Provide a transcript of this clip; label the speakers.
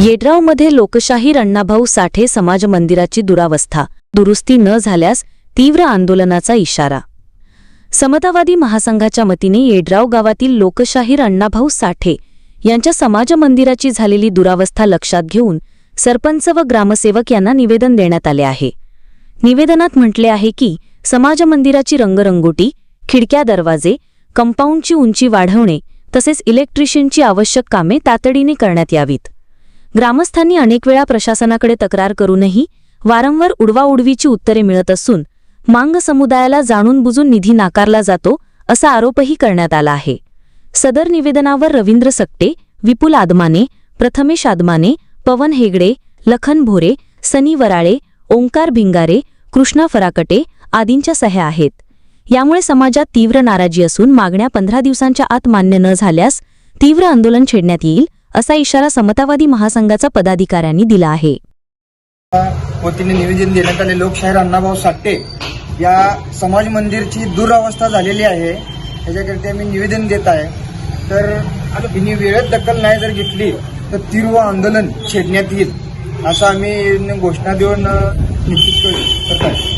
Speaker 1: येड्रावमध्ये लोकशाहीर अण्णाभाऊ साठे समाज मंदिराची दुरावस्था. दुरुस्ती न झाल्यास तीव्र आंदोलनाचा इशारा. समतावादी महासंघाच्या मतीने येड्राव गावातील लोकशाहीर अण्णाभाऊ साठे यांच्या समाज मंदिराची झालेली दुरावस्था लक्षात घेऊन सरपंच व ग्रामसेवक यांना निवेदन देण्यात आले आहे. निवेदनात म्हटले आहे की समाज मंदिराची रंगरंगोटी खिडक्या दरवाजे कंपाऊंडची उंची वाढवणे तसेच इलेक्ट्रिशियनची आवश्यक कामे तातडीने करण्यात यावीत. ग्रामस्थांनी अनेक वेळा प्रशासनाकडे तक्रार करूनही वारंवार उडवाउडवीची उत्तरे मिळत असून मांग समुदायाला जाणून बुजून निधी नाकारला जातो असा आरोपही करण्यात आला आहे. सदर निवेदनावर रवींद्र सक्टे विपुल आदमाने प्रथमेश आदमाने पवन हेगडे लखन भोरे सनी वराळे ओंकार भिंगारे कृष्णा फराकटे आदींच्या सह्या आहेत. यामुळे समाजात तीव्र नाराजी असून मागण्या पंधरा दिवसांच्या आत मान्य न झाल्यास तीव्र आंदोलन छेडण्यात येईल असा इशारा समतावादी महासंघाचा पदाधिकाऱ्यांनी दिला आहे.
Speaker 2: वतीने निवेदन देण्यात आले लोकशाहीर अण्णाभाऊ साठे या समाज मंदिरची दुरावस्था झालेली आहे. त्याच्याकरिता मी निवेदन देत आहे. तर हिने वेळेत दखल नाही जर घेतली तर तीव्र आंदोलन छेडण्यात येईल असं आम्ही घोषणा देऊन निश्चित करत आहे